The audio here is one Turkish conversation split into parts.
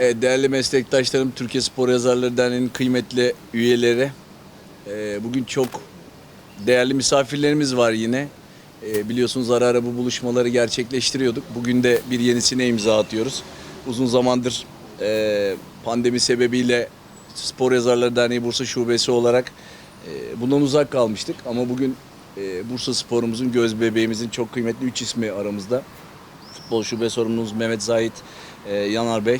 Evet, değerli meslektaşlarım, Türkiye Spor Yazarları Derneği'nin kıymetli üyeleri. Ee, Bugün çok değerli misafirlerimiz var yine. Ee, Biliyorsunuz ara ara bu buluşmaları gerçekleştiriyorduk. Bugün de bir yenisine imza atıyoruz. Uzun zamandır e, pandemi sebebiyle Spor Yazarları Derneği Bursa Şubesi olarak e, bundan uzak kalmıştık. Ama bugün e, Bursa Spor'umuzun göz bebeğimizin çok kıymetli üç ismi aramızda. Futbol Şube sorumlumuz Mehmet Zahit e, Yanar Bey.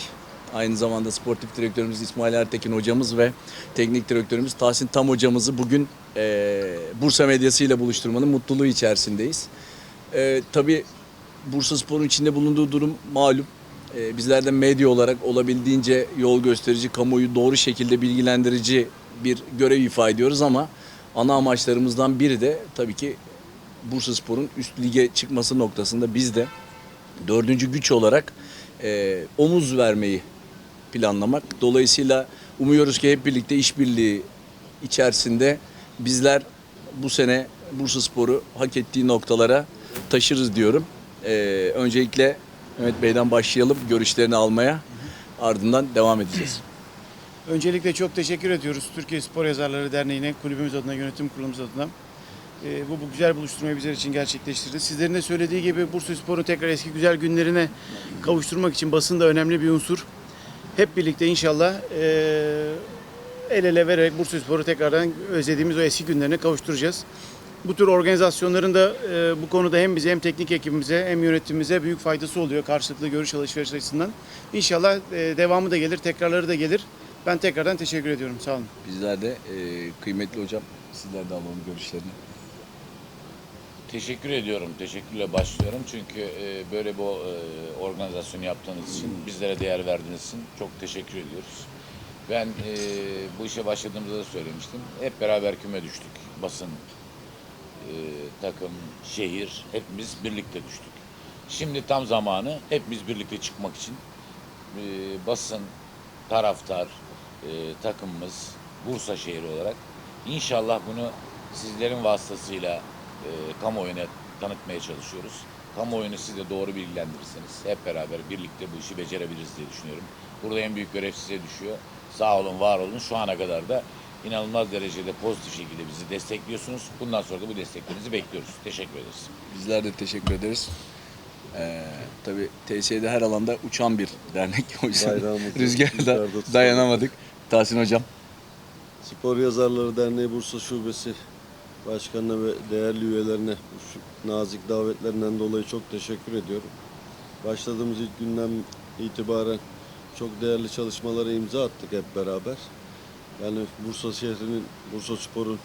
Aynı zamanda sportif direktörümüz İsmail Ertekin hocamız ve teknik direktörümüz Tahsin Tam hocamızı bugün e, Bursa medyasıyla buluşturmanın mutluluğu içerisindeyiz. E, tabii Bursa Spor'un içinde bulunduğu durum malum. E, bizler de medya olarak olabildiğince yol gösterici, kamuoyu doğru şekilde bilgilendirici bir görev ifa ediyoruz ama ana amaçlarımızdan biri de tabii ki Bursa Spor'un üst lige çıkması noktasında biz de dördüncü güç olarak e, omuz vermeyi planlamak. Dolayısıyla umuyoruz ki hep birlikte işbirliği içerisinde bizler bu sene Bursa Spor'u hak ettiği noktalara taşırız diyorum. E, öncelikle Mehmet Bey'den başlayalım görüşlerini almaya. Ardından devam edeceğiz. Öncelikle çok teşekkür ediyoruz Türkiye Spor Yazarları Derneği'ne, kulübümüz adına, yönetim kurulumuz adına. Ee, bu, bu güzel buluşturmayı bizler için gerçekleştirdi. Sizlerin de söylediği gibi Bursa Spor'un tekrar eski güzel günlerine kavuşturmak için basın da önemli bir unsur. Hep birlikte inşallah eee, el ele vererek Bursa Spor'u tekrardan özlediğimiz o eski günlerine kavuşturacağız. Bu tür organizasyonların da eee, bu konuda hem bize hem teknik ekibimize hem yönetimimize büyük faydası oluyor karşılıklı görüş alışveriş açısından. İnşallah eee, devamı da gelir, tekrarları da gelir. Ben tekrardan teşekkür ediyorum. Sağ olun. Bizler de e, kıymetli hocam sizler de alalım görüşlerini. Teşekkür ediyorum. Teşekkürle başlıyorum. Çünkü e, böyle bu e, organizasyonu yaptığınız için, bizlere değer verdiğiniz için çok teşekkür ediyoruz. Ben e, bu işe başladığımızda da söylemiştim. Hep beraber küme düştük. Basın, e, takım, şehir hepimiz birlikte düştük. Şimdi tam zamanı hepimiz birlikte çıkmak için e, basın, taraftar, e, takımımız, Bursa şehri olarak inşallah bunu sizlerin vasıtasıyla e, kamuoyuna tanıtmaya çalışıyoruz. Kamuoyunu siz de doğru bilgilendirirseniz hep beraber birlikte bu işi becerebiliriz diye düşünüyorum. Burada en büyük görev size düşüyor. Sağ olun, var olun. Şu ana kadar da inanılmaz derecede pozitif şekilde bizi destekliyorsunuz. Bundan sonra da bu desteklerinizi bekliyoruz. Teşekkür ederiz. Bizler de teşekkür ederiz. Ee, tabii TSE'de her alanda uçan bir dernek. O yüzden rüzgarda dayanamadık. Tahsin hocam. Spor Yazarları Derneği Bursa Şubesi Başkanına ve değerli üyelerine şu nazik davetlerinden dolayı çok teşekkür ediyorum. Başladığımız ilk günden itibaren çok değerli çalışmalara imza attık hep beraber. Yani Bursa şehrinin, Bursa Spor'un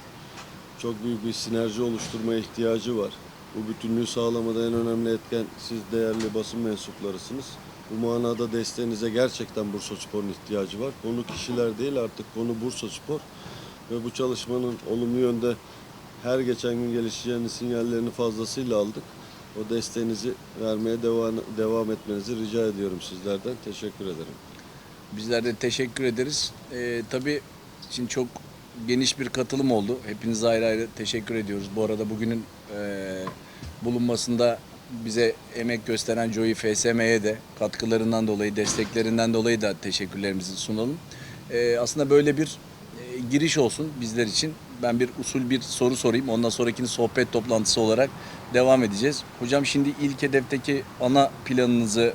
çok büyük bir sinerji oluşturmaya ihtiyacı var. Bu bütünlüğü sağlamada en önemli etken siz değerli basın mensuplarısınız. Bu manada desteğinize gerçekten Bursa Spor'un ihtiyacı var. Konu kişiler değil artık konu Bursa Spor. Ve bu çalışmanın olumlu yönde her geçen gün gelişeceğini sinyallerini fazlasıyla aldık. O desteğinizi vermeye devam, devam etmenizi rica ediyorum sizlerden. Teşekkür ederim. Bizler de teşekkür ederiz. Ee, tabii şimdi çok geniş bir katılım oldu. Hepinize ayrı ayrı teşekkür ediyoruz. Bu arada bugünün e, bulunmasında bize emek gösteren Joey FSM'ye de katkılarından dolayı, desteklerinden dolayı da teşekkürlerimizi sunalım. Ee, aslında böyle bir e, giriş olsun bizler için. Ben bir usul bir soru sorayım. Ondan sonrakini sohbet toplantısı olarak devam edeceğiz. Hocam şimdi ilk hedefteki ana planınızı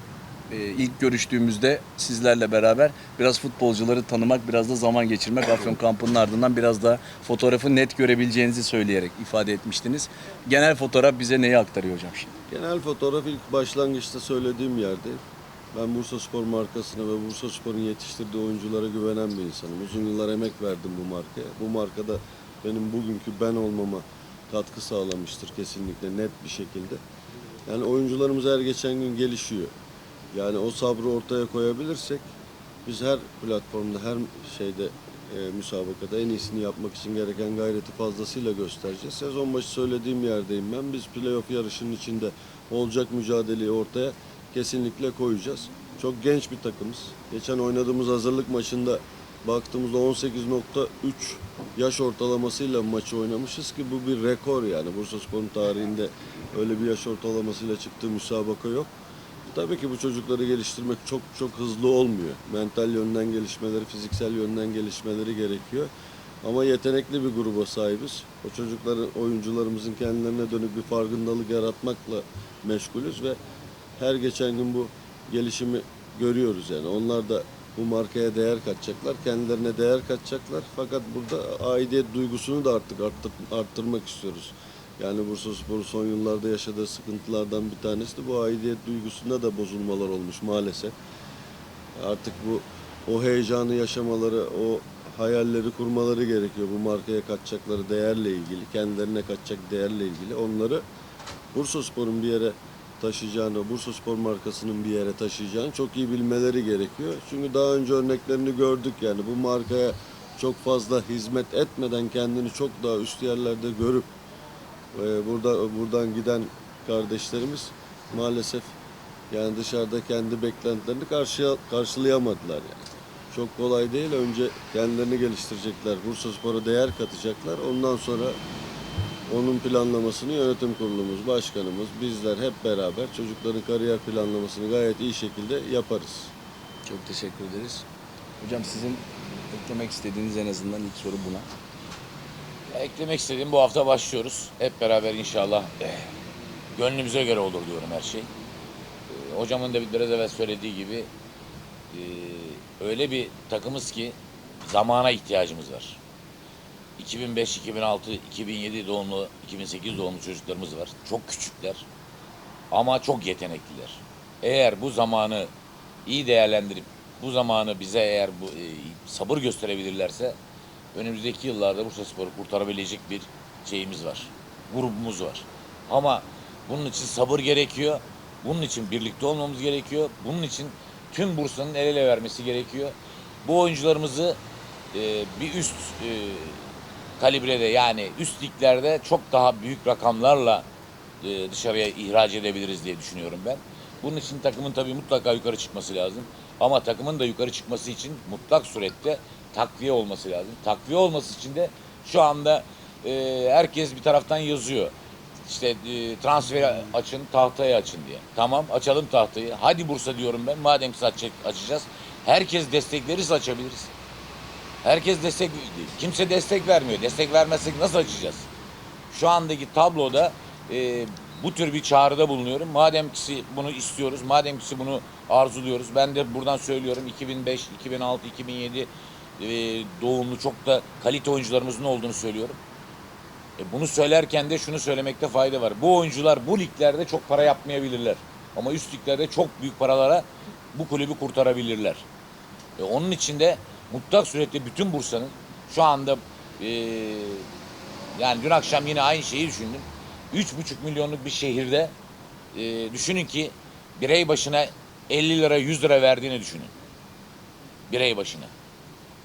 e, ilk görüştüğümüzde sizlerle beraber biraz futbolcuları tanımak, biraz da zaman geçirmek. Afyon kampının ardından biraz da fotoğrafı net görebileceğinizi söyleyerek ifade etmiştiniz. Genel fotoğraf bize neyi aktarıyor hocam şimdi? Genel fotoğraf ilk başlangıçta söylediğim yerde. Ben Bursa Spor markasına ve Bursa Spor'un yetiştirdiği oyunculara güvenen bir insanım. Uzun yıllar emek verdim bu markaya. Bu markada benim bugünkü ben olmama katkı sağlamıştır kesinlikle net bir şekilde. Yani oyuncularımız her geçen gün gelişiyor. Yani o sabrı ortaya koyabilirsek biz her platformda, her şeyde e, müsabakada en iyisini yapmak için gereken gayreti fazlasıyla göstereceğiz. Sezon başı söylediğim yerdeyim ben. Biz playoff yarışının içinde olacak mücadeleyi ortaya kesinlikle koyacağız. Çok genç bir takımız. Geçen oynadığımız hazırlık maçında baktığımızda 18.3 yaş ortalamasıyla maçı oynamışız ki bu bir rekor yani. Bursa Spor'un tarihinde öyle bir yaş ortalamasıyla çıktığı müsabaka yok. Tabii ki bu çocukları geliştirmek çok çok hızlı olmuyor. Mental yönden gelişmeleri, fiziksel yönden gelişmeleri gerekiyor. Ama yetenekli bir gruba sahibiz. O çocukların, oyuncularımızın kendilerine dönük bir farkındalık yaratmakla meşgulüz ve her geçen gün bu gelişimi görüyoruz yani. Onlar da bu markaya değer katacaklar, kendilerine değer katacaklar. Fakat burada aidiyet duygusunu da artık arttır, arttırmak istiyoruz. Yani Bursa Spor'un son yıllarda yaşadığı sıkıntılardan bir tanesi de bu aidiyet duygusunda da bozulmalar olmuş maalesef. Artık bu o heyecanı yaşamaları, o hayalleri kurmaları gerekiyor. Bu markaya katacakları değerle ilgili, kendilerine katacak değerle ilgili. Onları Bursa Spor'un bir yere taşıyacağını, Bursa Spor markasının bir yere taşıyacağını çok iyi bilmeleri gerekiyor. Çünkü daha önce örneklerini gördük yani bu markaya çok fazla hizmet etmeden kendini çok daha üst yerlerde görüp e, burada buradan giden kardeşlerimiz maalesef yani dışarıda kendi beklentilerini karşıya, karşılayamadılar yani. Çok kolay değil. Önce kendilerini geliştirecekler. Bursa Spor'a değer katacaklar. Ondan sonra onun planlamasını yönetim kurulumuz, başkanımız, bizler hep beraber çocukların kariyer planlamasını gayet iyi şekilde yaparız. Çok teşekkür ederiz. Hocam sizin eklemek istediğiniz en azından ilk soru buna. Eklemek istediğim bu hafta başlıyoruz. Hep beraber inşallah eh, gönlümüze göre olur diyorum her şey. Eh, Hocamın da biraz evvel söylediği gibi eh, öyle bir takımız ki zamana ihtiyacımız var. 2005, 2006, 2007 doğumlu, 2008 doğumlu çocuklarımız var. Çok küçükler ama çok yetenekliler. Eğer bu zamanı iyi değerlendirip bu zamanı bize eğer bu e, sabır gösterebilirlerse önümüzdeki yıllarda Bursa Spor'u kurtarabilecek bir şeyimiz var. Grubumuz var. Ama bunun için sabır gerekiyor. Bunun için birlikte olmamız gerekiyor. Bunun için tüm Bursa'nın el ele vermesi gerekiyor. Bu oyuncularımızı e, bir üst e, kalibrede yani üst liglerde çok daha büyük rakamlarla e, dışarıya ihraç edebiliriz diye düşünüyorum ben. Bunun için takımın tabii mutlaka yukarı çıkması lazım. Ama takımın da yukarı çıkması için mutlak surette takviye olması lazım. Takviye olması için de şu anda e, herkes bir taraftan yazıyor. İşte e, transferi açın, tahtayı açın diye. Tamam açalım tahtayı. Hadi Bursa diyorum ben. Madem ki açacağız. Herkes destek verirse açabiliriz. Herkes destek, kimse destek vermiyor. Destek vermezsek nasıl açacağız? Şu andaki tabloda e, bu tür bir çağrıda bulunuyorum. Madem ki bunu istiyoruz, madem ki bunu arzuluyoruz. Ben de buradan söylüyorum 2005, 2006, 2007 e, doğumlu çok da kalite oyuncularımızın olduğunu söylüyorum. E, bunu söylerken de şunu söylemekte fayda var. Bu oyuncular bu liglerde çok para yapmayabilirler. Ama üst liglerde çok büyük paralara bu kulübü kurtarabilirler. E, onun için de mutlak surette bütün Bursa'nın şu anda e, yani dün akşam yine aynı şeyi düşündüm. 3,5 milyonluk bir şehirde e, düşünün ki birey başına 50 lira 100 lira verdiğini düşünün. Birey başına.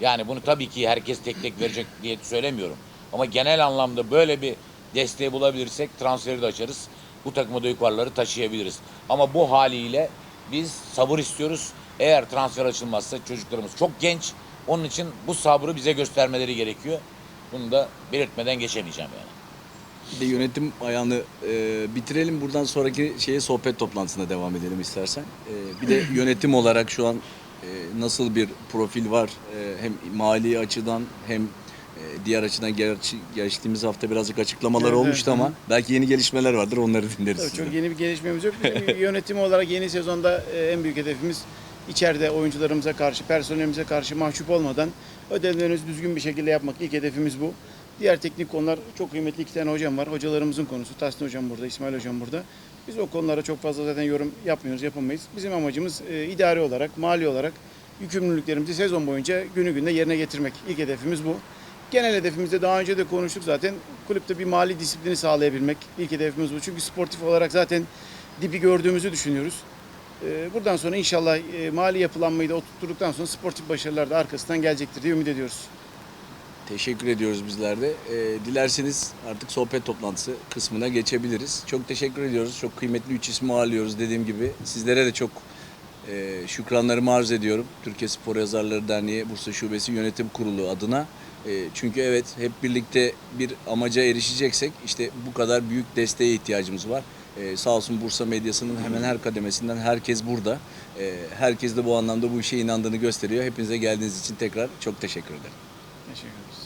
Yani bunu tabii ki herkes tek tek verecek diye söylemiyorum. Ama genel anlamda böyle bir desteği bulabilirsek transferi de açarız. Bu takımı da yukarıları taşıyabiliriz. Ama bu haliyle biz sabır istiyoruz. Eğer transfer açılmazsa çocuklarımız çok genç. Onun için bu sabrı bize göstermeleri gerekiyor. Bunu da belirtmeden geçemeyeceğim yani. Bir de yönetim ayağını e, bitirelim. Buradan sonraki şeye sohbet toplantısına devam edelim istersen. E, bir de yönetim olarak şu an e, nasıl bir profil var? E, hem mali açıdan hem e, diğer açıdan gerçi geçtiğimiz hafta birazcık açıklamalar Evet, olmuştu evet. ama belki yeni gelişmeler vardır onları dinleriz. Tabii sizden. çok yeni bir gelişmemiz yok. Bizim yönetim olarak yeni sezonda e, en büyük hedefimiz içeride oyuncularımıza karşı, personelimize karşı mahcup olmadan ödevlerimizi düzgün bir şekilde yapmak. İlk hedefimiz bu. Diğer teknik konular çok kıymetli iki tane hocam var. Hocalarımızın konusu. Tahsin hocam burada, İsmail hocam burada. Biz o konulara çok fazla zaten yorum yapmıyoruz, yapamayız. Bizim amacımız e, idari olarak, mali olarak yükümlülüklerimizi sezon boyunca günü gününe yerine getirmek. İlk hedefimiz bu. Genel hedefimizde daha önce de konuştuk zaten. Kulüpte bir mali disiplini sağlayabilmek. İlk hedefimiz bu. Çünkü sportif olarak zaten dibi gördüğümüzü düşünüyoruz. Ee, Buradan sonra inşallah e, mali yapılanmayı da oturtturduktan sonra sportif başarılar da arkasından gelecektir diye ümit ediyoruz. Teşekkür ediyoruz bizler de. Ee, dilerseniz artık sohbet toplantısı kısmına geçebiliriz. Çok teşekkür ediyoruz. Çok kıymetli üç ismi ağırlıyoruz dediğim gibi. Sizlere de çok e, şükranlarımı arz ediyorum. Türkiye Spor Yazarları Derneği Bursa Şubesi Yönetim Kurulu adına. E, çünkü evet hep birlikte bir amaca erişeceksek işte bu kadar büyük desteğe ihtiyacımız var. E, sağ olsun Bursa medyasının hemen her kademesinden herkes burada. E, herkes de bu anlamda bu işe inandığını gösteriyor. Hepinize geldiğiniz için tekrar çok teşekkür ederim. Teşekkür ederiz.